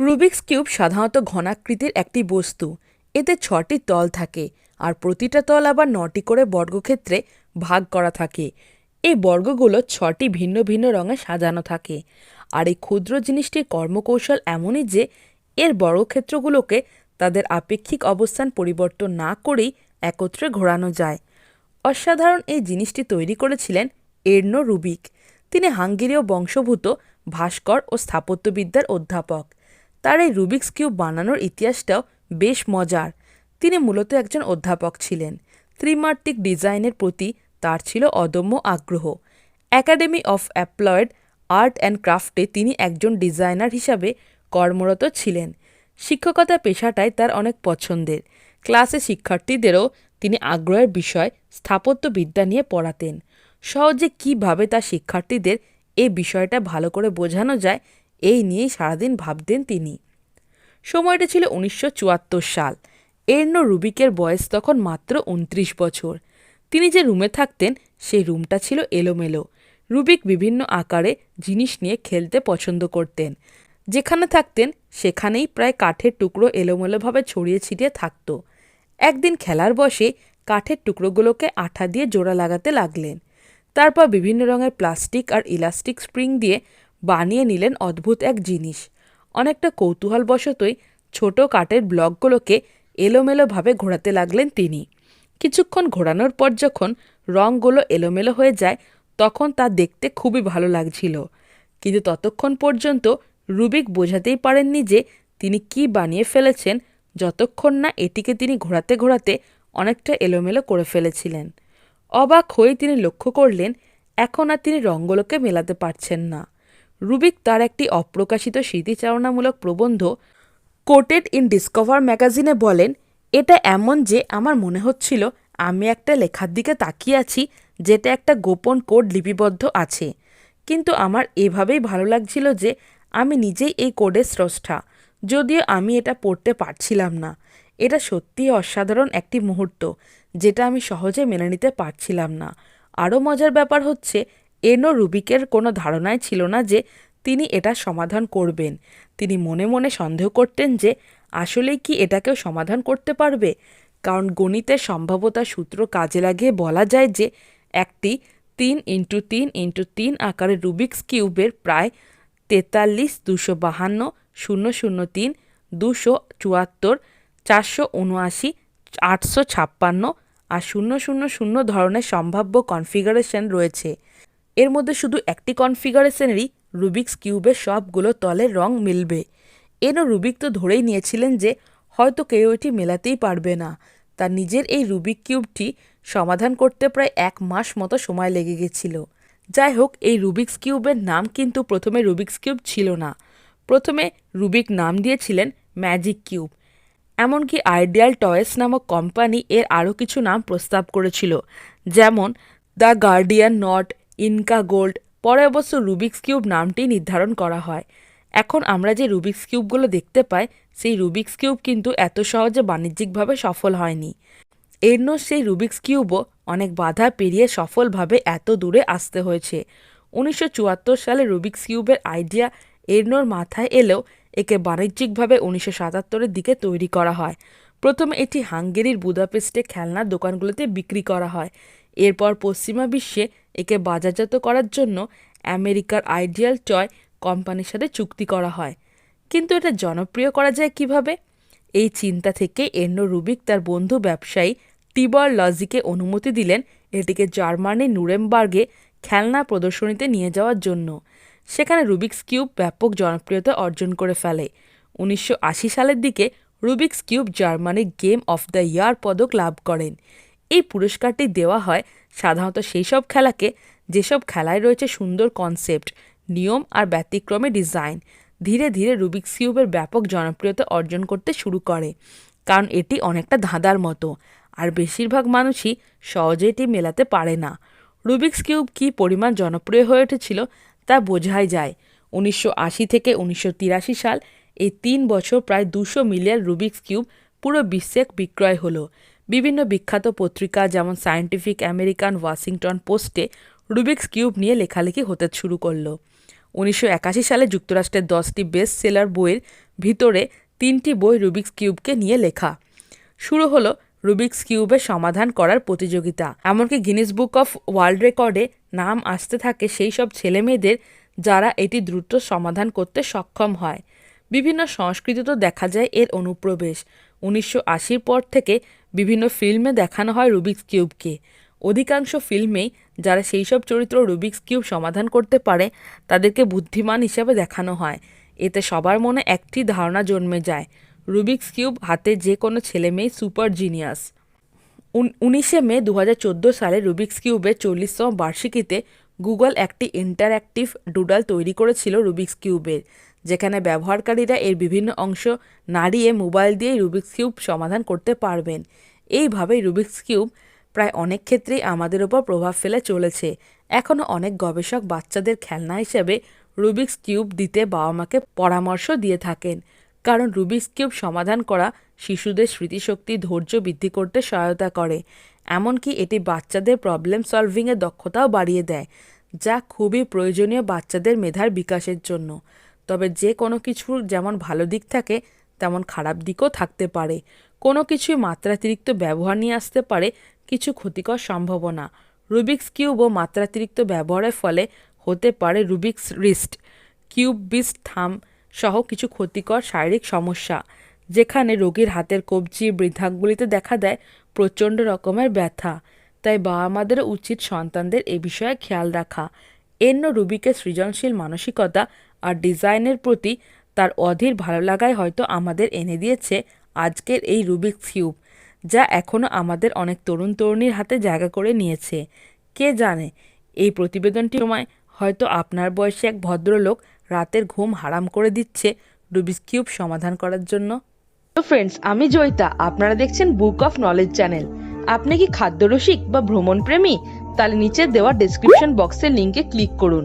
Rubik's cube সাধারণত ঘনাকৃতির একটি বস্তু। এতে ছটি তল থাকে আর প্রতিটা তল আবার নটি করে বর্গক্ষেত্রে ভাগ করা থাকে। এই বর্গগুলো ছটি ভিন্ন ভিন্ন রঙে সাজানো থাকে। আর এই ক্ষুদ্র জিনিসটির কর্মকৌশল এমনই যে, এর বর্গক্ষেত্রগুলোকে তাদের আপেক্ষিক অবস্থান পরিবর্তন না করেই একত্রে ঘোরানো যায়। অসাধারণ এই জিনিসটি তৈরি করেছিলেন এর্নো রুবিক। তিনি হাঙ্গেরীয় বংশভূত ভাস্কর ও স্থাপত্যবিদ্যার অধ্যাপক। তার এই রুবিক্স কিউব বানানোর ইতিহাসটাও বেশ মজার। তিনি মূলত একজন অধ্যাপক ছিলেন। ত্রিমাত্রিক ডিজাইনের প্রতি তার ছিল অদম্য আগ্রহ। Academy of applied art and ক্রাফটে তিনি একজন ডিজাইনার হিসাবে কর্মরত ছিলেন। শিক্ষকতা পেশাটাই তার অনেক পছন্দের। ক্লাসে শিক্ষার্থীদেরও তিনি আগ্রহের বিষয় স্থাপত্যবিদ্যা নিয়ে পড়াতেন। সহজে কীভাবে তার শিক্ষার্থীদের এ বিষয়টা ভালো করে বোঝানো যায় এই নিয়েই সারাদিন ভাবতেন তিনি। সময়টা ছিল উনিশশো চুয়াত্তর সাল। এর্নো রুবিকের বয়স তখন মাত্র উনত্রিশ বছর। তিনি যে রুমে থাকতেন, সেই রুমটা ছিল এলোমেলো। রুবিক বিভিন্ন আকারে জিনিস নিয়ে খেলতে পছন্দ করতেন। যেখানে থাকতেন, সেখানেই প্রায় কাঠের টুকরো এলোমেলোভাবে ছড়িয়ে ছিটিয়ে থাকত। একদিন খেলার বসে কাঠের টুকরোগুলোকে আঠা দিয়ে জোড়া লাগাতে লাগলেন। তারপর বিভিন্ন রঙের প্লাস্টিক আর ইলাস্টিক স্প্রিং দিয়ে বানিয়ে নিলেন অদ্ভুত এক জিনিস। অনেকটা কৌতূহলবশতই ছোট কাঠের ব্লকগুলোকে এলোমেলোভাবে ঘোরাতে লাগলেন তিনি। কিছুক্ষণ ঘোরানোর পর যখন রঙগুলো এলোমেলো হয়ে যায়, তখন তা দেখতে খুবই ভালো লাগছিল। কিন্তু ততক্ষণ পর্যন্ত রুবিক বোঝাতেই পারেননি যে তিনি কি বানিয়ে ফেলেছেন, যতক্ষণ না এটিকে তিনি ঘোরাতে ঘোরাতে অনেকটা এলোমেলো করে ফেলেছিলেন। অবাক হয়ে তিনি লক্ষ্য করলেন, এখন আর তিনি রঙগুলোকে মেলাতে পারছেন না। রুবিক তার একটি অপ্রকাশিত স্মৃতিচারণামূলক প্রবন্ধ কোটেড ইন ডিসকভার ম্যাগাজিনে বলেন, এটা এমন যে আমার মনে হচ্ছিল আমি একটা লেখার দিকে তাকিয়ে আছি যেটা একটা গোপন কোড লিপিবদ্ধ আছে। কিন্তু আমার এভাবেই ভালো লাগছিল যে আমি নিজেই এই কোডের স্রষ্টা, যদিও আমি এটা পড়তে পারছিলাম না। এটা সত্যিই অসাধারণ একটি মুহূর্ত, যেটা আমি সহজে মেনে নিতে পারছিলাম না। আরও মজার ব্যাপার হচ্ছে এনো রুবিকের কোনো ধারণাই ছিল না যে তিনি এটা সমাধান করবেন। তিনি মনে মনে সন্দেহ করতেন যে আসলেই কি এটাকেও সমাধান করতে পারবে? কারণ গণিতের সম্ভাব্যতা সূত্র কাজে লাগিয়ে বলা যায় যে একটি তিন ইন্টু তিন ইন্টু তিন আকারের রুবিক্স কিউবের প্রায় তেতাল্লিশ দুশো বাহান্ন, শূন্য শূন্য তিন, দুশো চুয়াত্তর, চারশো উনআশি, আটশো ছাপ্পান্ন আর শূন্য শূন্য শূন্য ধরনের সম্ভাব্য কনফিগারেশন রয়েছে। এর মধ্যে শুধু একটি কনফিগারেশনেরই রুবিক্স কিউবের সবগুলো তলের রং মিলবে। এনও রুবিক তো ধরেই নিয়েছিলেন যে হয়তো কেউ এটি মেলাতেই পারবে না। তার নিজের এই রুবিক কিউবটি সমাধান করতে প্রায় এক মাস মতো সময় লেগে গেছিল। যাই হোক, এই রুবিক্স কিউবের নাম কিন্তু প্রথমে রুবিক্স কিউব ছিল না। প্রথমে রুবিক নাম দিয়েছিলেন ম্যাজিক কিউব। এমনকি আইডিয়াল টয়েস নামক কোম্পানি এর আরও কিছু নাম প্রস্তাব করেছিল। যেমন the Gordian knot Inca gold পরে অবশ্য রুবিক্স কিউব নামটি নির্ধারণ করা হয়। এখন আমরা যে রুবিক্স কিউবগুলো দেখতে পাই, সেই রুবিক্স কিউব কিন্তু এত সহজে বাণিজ্যিকভাবে সফল হয়নি। এরনো সেই রুবিক্স কিউবও অনেক বাধা পেরিয়ে সফলভাবে এত দূরে আসতে হয়েছে। উনিশশো চুয়াত্তর সালে রুবিক্স কিউবের আইডিয়া এরনোর মাথায় এলেও একে বাণিজ্যিকভাবে উনিশশো সাতাত্তরের দিকে তৈরি করা হয়। প্রথমে এটি হাঙ্গেরির বুদাপেস্টে খেলনার দোকানগুলোতে বিক্রি করা হয়। এরপর পশ্চিমা বিশ্বে একে বাজারজাত করার জন্য আমেরিকার আইডিয়াল টয় কোম্পানির সাথে চুক্তি করা হয়। কিন্তু এটা জনপ্রিয় করা যায় কীভাবে? এই চিন্তা থেকে এর্নো রুবিক তার বন্ধু ব্যবসায়ী টিবর লজিকে অনুমতি দিলেন এটিকে জার্মানির নুরেমবার্গে খেলনা প্রদর্শনীতে নিয়ে যাওয়ার জন্য। সেখানে রুবিক্স কিউব ব্যাপক জনপ্রিয়তা অর্জন করে ফেলে। উনিশশো আশি সালের দিকে রুবিক্স কিউব জার্মানির গেম অফ দ্য ইয়ার পদক লাভ করেন। এই পুরস্কারটি দেওয়া হয় সাধারণত সেই সব খেলাকে যেসব খেলায় রয়েছে সুন্দর কনসেপ্ট নিয়ম আর ব্যতিক্রমে ডিজাইন ধীরে ধীরে রুবিক্স কিউবের ব্যাপক জনপ্রিয়তা অর্জন করতে শুরু করে, কারণ এটি অনেকটা ধাঁধার মতো। আর বেশিরভাগ মানুষই সহজে এটি মেলাতে পারে না। রুবিক্স কিউব কী পরিমাণ জনপ্রিয় হয়ে উঠেছিল তা বোঝাই যায়। উনিশশো আশি থেকে উনিশশো তিরাশি সাল এই তিন বছর প্রায় দুশো মিলিয়ন রুবিক্স কিউব পুরো বিশ্বে বিক্রয় হলো। বিভিন্ন বিখ্যাত পত্রিকা যেমন সায়েন্টিফিক আমেরিকান ওয়াশিংটন পোস্টে রুবিক্স কিউব নিয়ে লেখালেখি হতে শুরু করল। উনিশশো একাশি সালে যুক্তরাষ্ট্রের দশটি বেস্ট সেলার বইয়ের ভিতরে তিনটি বই রুবিক্স কিউবকে নিয়ে লেখা। শুরু হলো রুবিক্স কিউবের সমাধান করার প্রতিযোগিতা। এমনকি গিনিস বুক অফ ওয়ার্ল্ড রেকর্ডে নাম আসতে থাকে সেই সব ছেলেমেয়েদের যারা এটি দ্রুত সমাধান করতে সক্ষম হয়। বিভিন্ন সংস্কৃতিতে দেখা যায় এর অনুপ্রবেশ। উনিশশো আশির পর থেকে বিভিন্ন ফিল্মে দেখানো হয় রুবিক্স কিউবকে। অধিকাংশ ফিল্মেই যারা সেই সব চরিত্র রুবিক্স কিউব সমাধান করতে পারে, তাদেরকে বুদ্ধিমান হিসেবে দেখানো হয়। এতে সবার মনে একটি ধারণা জন্মে যায়, রুবিক্স কিউব হাতে যে কোনো ছেলে মেয়ে সুপার জিনিয়াস। উনিশে মে দু হাজার চোদ্দ সালে রুবিক্স কিউবের চল্লিশতম বার্ষিকীতে গুগল একটি ইন্টারঅ্যাক্টিভ ডুডাল তৈরি করেছিল রুবিক্স কিউবের। যেখানে ব্যবহারকারীরা এর বিভিন্ন অংশ নাড়িয়ে মোবাইল দিয়ে রুবিক্স কিউব সমাধান করতে পারবেন। এইভাবেই রুবিক্স কিউব প্রায় অনেক ক্ষেত্রেই আমাদের ওপর প্রভাব ফেলে চলেছে। এখনও অনেক গবেষক বাচ্চাদের খেলনা হিসেবে রুবিক্স কিউব দিতে বাবা মাকে পরামর্শ দিয়ে থাকেন। কারণ রুবিক্স কিউব সমাধান করা শিশুদের স্মৃতিশক্তি, ধৈর্য বৃদ্ধি করতে সহায়তা করে। এমনকি এটি বাচ্চাদের প্রবলেম সলভিংয়ের দক্ষতাও বাড়িয়ে দেয়, যা খুবই প্রয়োজনীয় বাচ্চাদের মেধার বিকাশের জন্য। তবে যে কোনো কিছুর যেমন ভালো দিক থাকে, তেমন খারাপ দিকও থাকতে পারে। কোনো কিছুই মাত্রাতিরিক্ত ব্যবহার নিয়ে আসতে পারে কিছু ক্ষতিকর সম্ভাবনা। রুবিক্স কিউব ও মাত্রাতিরিক্ত ব্যবহারের ফলে হতে পারে রুবিক্স রিস্ট, কিউব বিস্ট থাম সহ কিছু ক্ষতিকর শারীরিক সমস্যা, যেখানে রোগীর হাতের কবজি, বৃদ্ধাঙ্গুলিতে দেখা দেয় প্রচণ্ড রকমের ব্যথা। তাই বাবা মাদেরও উচিত সন্তানদের এ বিষয়ে খেয়াল রাখা। এন্য রুবিকের সৃজনশীল মানসিকতা আর ডিজাইনের প্রতি তার অধীর ভালো লাগাই হয়তো আমাদের এনে দিয়েছে আজকের এই রুবিক্স কিউব, যা এখনও আমাদের অনেক তরুণ তরুণীর হাতে জায়গা করে নিয়েছে। কে জানে, এই প্রতিবেদনটির সময় হয়তো আপনার বয়সে এক ভদ্রলোক রাতের ঘুম হারাম করে দিচ্ছে রুবিক্স কিউব সমাধান করার জন্য। তো ফ্রেন্ডস আমি জয়িতা, আপনারা দেখছেন বুক অফ নলেজ চ্যানেল আপনি কি খাদ্যরসিক বা ভ্রমণ প্রেমী তাহলে নিচে দেওয়া ডেসক্রিপশন বক্সের লিঙ্কে ক্লিক করুন।